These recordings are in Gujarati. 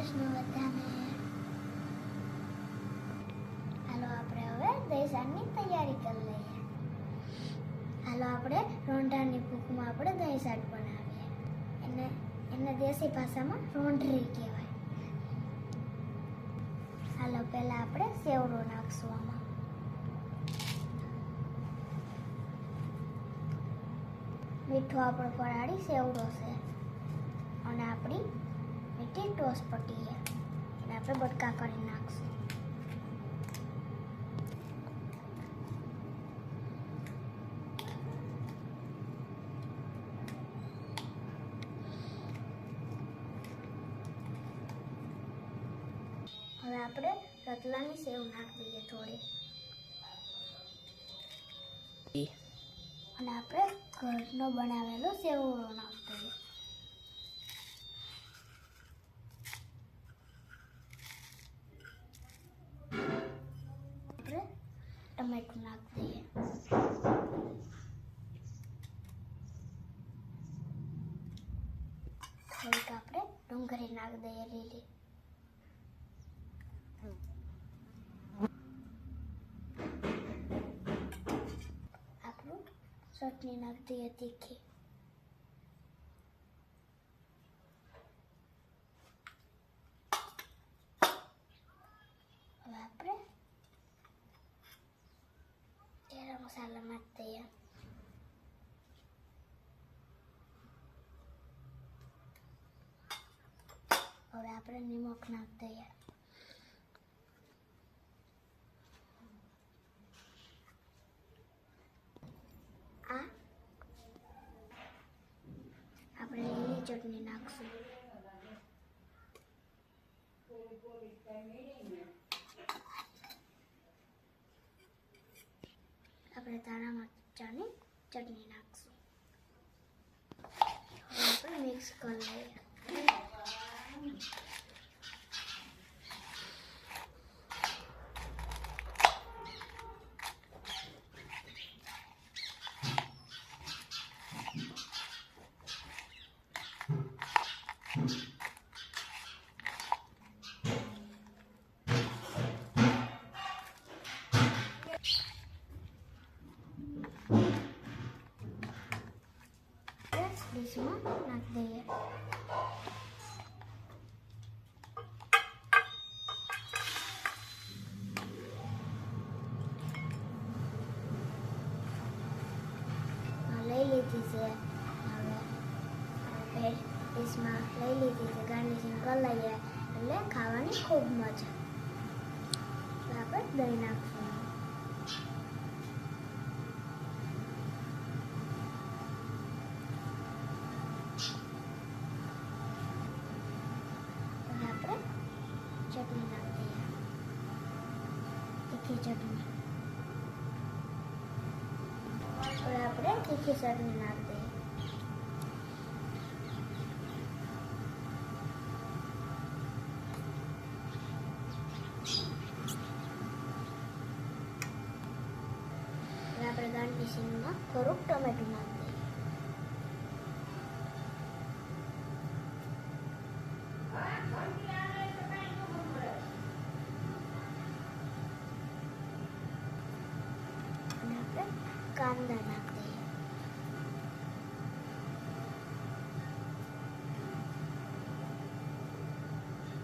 કૃષ્ણ બધાને. હાલો આપણે હવે દહીસાણની તૈયારી કરી લઈએ. હાલો આપણે રોંઢાની ભૂખમાં આપણે દહીસાણ બનાવીએ. એને એને દેશી ભાષામાં રોંઢરી કહેવાય. હાલો પહેલાં આપણે સેવડો નાખશું આમાં. મીઠો આપણો ફરાળી સેવડો છે. મીઠી ટોસ પટ્ટી છે. આપણે બટકા કરી નાખશું. હવે આપણે રતલાની સેવ નાખી દઈએ થોડી. અને આપણે ઘરનો બનાવેલો સેવડો નાખી દઈએ. નાખી દઈએ થોડીક આપણે ડુંગળી નાખી દઈએ લીલી આપણું ચટણી નાખી દઈએ તીખી હવે આપણે નાખી દઈએ હવે આપણે નિમક નાખ દઈએ આ આપણે લીલી ચટણી નાખશું આપણે તારા મરચાની ચટણી નાખશું આપણે મિક્સ કરી લઈએ નાખી દઈએ આ લઈ લીધી છે હવે ડીશમાં લઈ લીધી છે ગાર્નિશિંગ કરી લઈએ એટલે ખાવાની ખૂબ મજા આપણે દહીં નાખશું આપણે તીખી ચટણી નાખી દઈએ આપણે આપણે ગાર્નિશિંગમાં થોડુંક ટમેટું નાખી દઈએ અને આપણે નાખી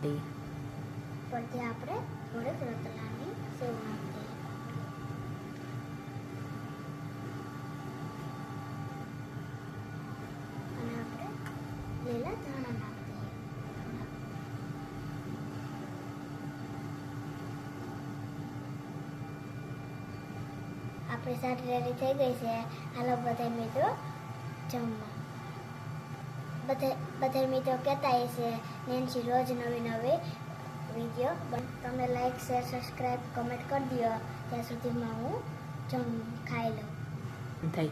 દઈએ પરથી આપણે થોડીક રતલાની સેવ દઈએ અને આપણે લીલા ધાણા નાખી દઈએ આપણી સાથે રેડી થઈ ગઈ છે. હાલો બધા મિત્રો, જમવા. બધા બધા મિત્રો કહેતા છે નેન્સી રોજ નવી નવી વીડિયો તમે લાઈક શેર સબસ્ક્રાઈબ કમેન્ટ કરી દો ત્યાં સુધીમાં હું જમ ખાઈ લઉં. થાય